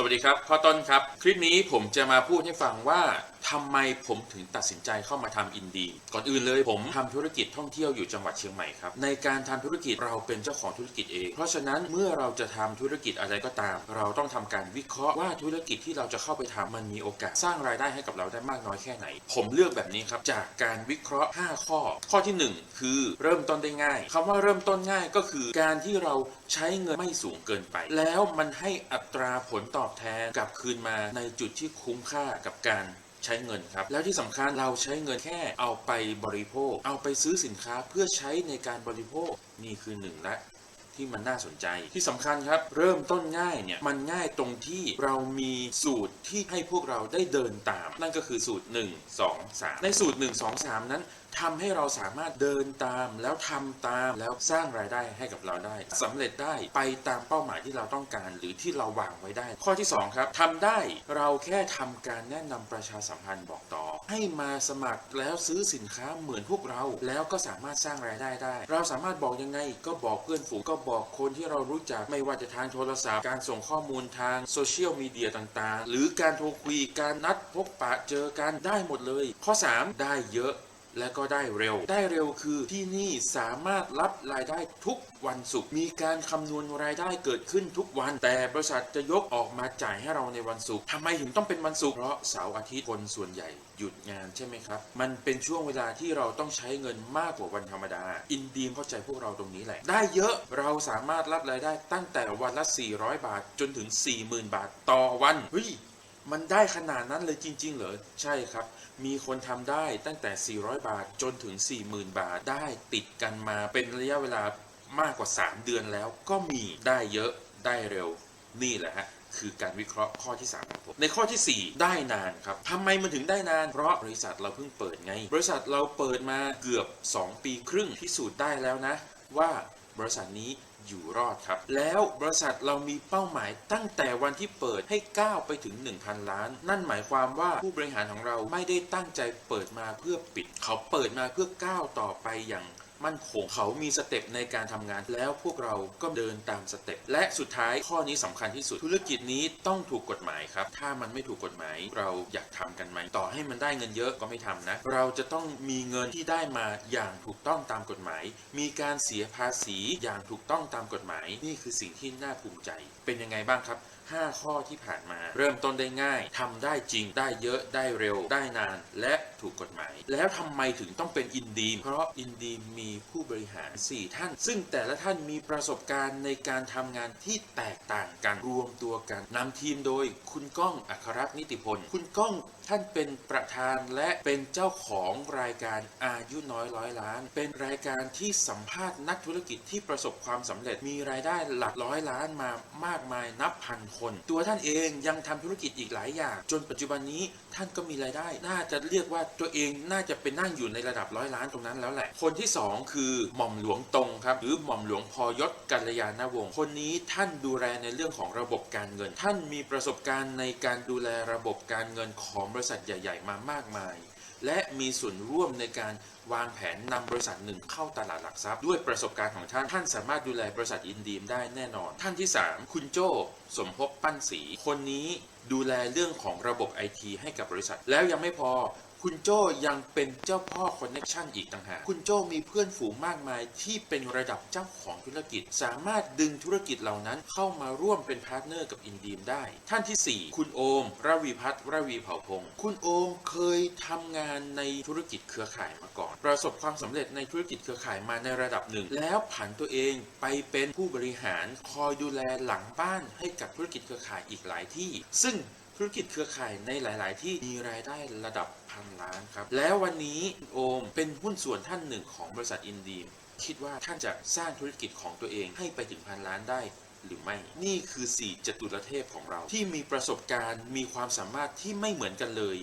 สวัสดีครับพ่อต้นครับ คลิปนี้ผมจะมาพูดให้ฟังว่า ทำไมผมถึงตัดสินใจเข้ามาทำอินดี ก่อนอื่นเลยผมทำธุรกิจท่องเที่ยวอยู่จังหวัดเชียงใหม่ครับ ในการทำธุรกิจเราเป็นเจ้าของธุรกิจเอง เพราะฉะนั้นเมื่อเราจะทำธุรกิจอะไรก็ตาม เราต้องทำการวิเคราะห์ว่าธุรกิจที่เราจะเข้าไปทำมันมีโอกาสสร้างรายได้ให้กับเราได้มากน้อยแค่ไหน ผมเลือกแบบนี้ครับจากการวิเคราะห์ 5 ข้อ ข้อทีหนึ่1 คือเริ่มต้นได้ง่ายคำว่าเริ่มต้นง่ายก็คือการที่เราใช้เงินไม่สูงเกินไป แล้วมันให้อัตราผลตอบแทนกลับคืนมาในจุดที่คุ้มค่ากับการ ใช้เงินครับ แล้วที่สำคัญเราใช้เงินแค่เอาไปบริโภค เอาไปซื้อสินค้าเพื่อใช้ในการบริโภคนี่คือหนึ่งละที่มันน่าสนใจที่สำคัญครับ เริ่มต้นง่ายเนี่ยมันง่ายตรงที่เรามีสูตรที่ให้พวกเราได้เดินตาม นั่นก็คือสูตร 1 2 3 ในสูตร 1 2 3 นั้นทำให้เราสามารถเดินตามแล้วทำตามแล้วสร้างรายได้ให้กับเราได้สำเร็จได้ไปตามเป้าหมายที่เราต้องการ หรือที่เราวางไว้ได้ ข้อที่ 2 ครับทำได้เราแค่ทำการแนะนำประชาสัมพันธ์บอกต่อ ให้มาสมัครแล้วซื้อสินค้าเหมือนพวกเรา แล้วก็สามารถสร้างรายได้ได้ เราสามารถบอกยังไงก็บอกเพื่อนฝูงก็บอกคนที่เรารู้จักไม่ว่าจะทางโทรศัพท์ การส่งข้อมูลทางโซเชียลมีเดียต่างๆ หรือการโทรคุยการนัดพบปะเจอกันได้หมดเลย ข้อ 3 ได้เยอะ และก็ได้เร็ว ได้เร็วคือที่นี่สามารถรับรายได้ทุกวันศุกร์มีการคำนวณรายได้เกิดขึ้นทุกวัน แต่บริษัทจะยกออกมาจ่ายให้เราในวันศุกร์ทำไมถึงต้องเป็นวันศุกร์เพราะเสาร์อาทิตย์คนส่วนใหญ่หยุดงานใช่ไหมครับ มันเป็นช่วงเวลาที่เราต้องใช้เงินมากกว่าวันธรรมดา อินดีมเข้าใจพวกเราตรงนี้แหละ ได้เยอะเราสามารถรับรายได้ตั้งแต่วันละ 400 บาทจนถึง 40,000 บาทต่อวันเฮ้ย มันได้ขนาดนั้นเลยจริง ๆ เหรอ ใช่ครับ มีคนทำได้ตั้งแต่ 400 บาทจนถึง 40,000 บาทได้ติดกันมาเป็นระยะเวลามากกว่า 3 เดือนแล้วก็มีได้เยอะได้เร็วนี่แหละฮะคือการวิเคราะห์ข้อที่3ของผมในข้อทีสี่4 ได้นานครับทำไมมันถึงได้นาน เพราะบริษัทเราเพิ่งเปิดไง บริษัทเราเปิดมาเกือบ 2 ปีครึ่งพิสูจน์ได้แล้วนะ ว่า บริษัทนี้อยู่รอดครับ แล้วบริษัทเรามีเป้าหมายตั้งแต่วันที่เปิดให้ก้าวไปถึง 1,000 ล้าน นั่นหมายความว่าผู้บริหารของเราไม่ได้ตั้งใจเปิดมาเพื่อปิด เขาเปิดมาเพื่อก้าวต่อไปอย่าง มั่นคงเขามีสเต็ปในการทำงาน แล้วพวกเราก็เดินตามสเต็ปและสุดท้ายข้อนี้สำคัญที่สุด ธุรกิจนี้ต้องถูกกฎหมายครับ ถ้ามันไม่ถูกกฎหมายเราอยากทำกันไหมต่อให้มันได้เงินเยอะก็ไม่ทำนะ เราจะต้องมีเงินที่ได้มาอย่างถูกต้องตามกฎหมาย มีการเสียภาษีอย่างถูกต้องตามกฎหมาย นี่คือสิ่งที่น่าภูมิใจ เป็นยังไงบ้างครับ5 ข้อที่ผ่านมา เริ่มต้นได้ง่ายทำได้จริงได้เยอะได้เร็วได้นาน และ ถูกกฎหมาย แล้วทำไมถึงต้องเป็นอินดีม เพราะอินดีมมีผู้บริหาร 4 ท่าน ซึ่งแต่ละท่านมีประสบการณ์ในการทำงานที่แตกต่างกันรวมตัวกันนำทีมโดยคุณก้องอัครรัตน์นิติพล คุณก้องท่านเป็นประธานและเป็นเจ้าของรายการอายุน้อยร้อยล้าน เป็นรายการที่สัมภาษณ์นักธุรกิจที่ประสบความสำเร็จมีรายได้หลักร้อยล้านมามากมายนับพันคน ตัวท่านเองยังทำธุรกิจอีกหลายอย่าง จนปัจจุบันนี้ท่านก็มีรายได้ น่าจะเรียกว่าตัวเองน่าจะเป็นนั่งอยู่ในระดับร้อยล้านตรงนั้นแล้วแหละ คนที่สองคือหม่อมหลวงตรงครับหรือหม่อมหลวงพอยศกัลยาณวงศ์คนนี้ท่านดูแลในเรื่องของระบบการเงิน ท่านมีประสบการณ์ในการดูแลระบบการเงินของบริษัทใหญ่ ๆ มามากมาย และมีส่วนร่วมในการวางแผนนำบริษัทหนึ่งเข้าตลาดหลักทรัพย์ ด้วยประสบการณ์ของท่าน ท่านสามารถดูแลบริษัทอินดีมได้แน่นอน ท่านที่ 3 คุณโจ้สมภพปั้นสี คนนี้ดูแลเรื่องของระบบไอทีให้กับบริษัท แล้วยังไม่พอ คุณโจยังเป็นเจ้าพ่อคอนเน็ชันอีกต่างหากคุณโจมีเพื่อนฝูงมากมายที่เป็นระดับเจ้าของธุรกิจ สามารถดึงธุรกิจเหล่านั้นเข้ามาร่วมเป็นพาร์ทเนอร์กับอินดีมได้ ท่านทีสี่4 คุณโอมระวีพัฒน์ระวีเผ่าพงศ์คุณโอมเคยทำงานในธุรกิจเครือข่ายมาก่อน ประสบความสำเร็จในธุรกิจเครือข่ายมาในระดับหนึ่ง แล้วผันตัวเองไปเป็นผู้บริหารคอยดูแลหลังบ้านให้กับธุรกิจเครือข่ายอีกหลายที่ ซึ่ง ธุรกิจเครือข่ายในหลาย ๆ ที่มีรายได้ระดับพันล้านครับ แล้ววันนี้โอมเป็นหุ้นส่วนท่านหนึ่งของบริษัทอินดีมคิดว่าท่านจะสร้างธุรกิจของตัวเองให้ไปถึงพันล้านได้หรือไม่ นี่คือ 4จตุรเทพของเราที่มีประสบการณ์มีความสามารถที่ไม่เหมือนกันเลย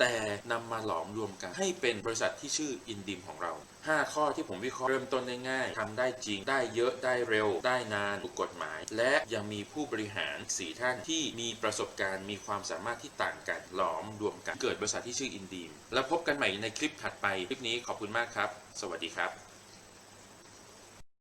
แต่นำมาหลอมรวมกัน ให้เป็นบริษัทที่ชื่ออินดิมของเรา 5 ข้อที่ผมวิเคราะห์เริ่มต้นได้ง่ายทำได้จริง ได้เยอะได้เร็ว ได้นานถูกกฎหมาย และยังมีผู้บริหาร4ท่านที่มีประสบการณ์มีความสามารถที่ต่างกันหลอมรวมกัน เกิดบริษัทที่ชื่ออินดีมแล้วพบกันใหม่ในคลิปถัดไปคลิปนี้ขอบคุณมากครับ สวัสดีครับ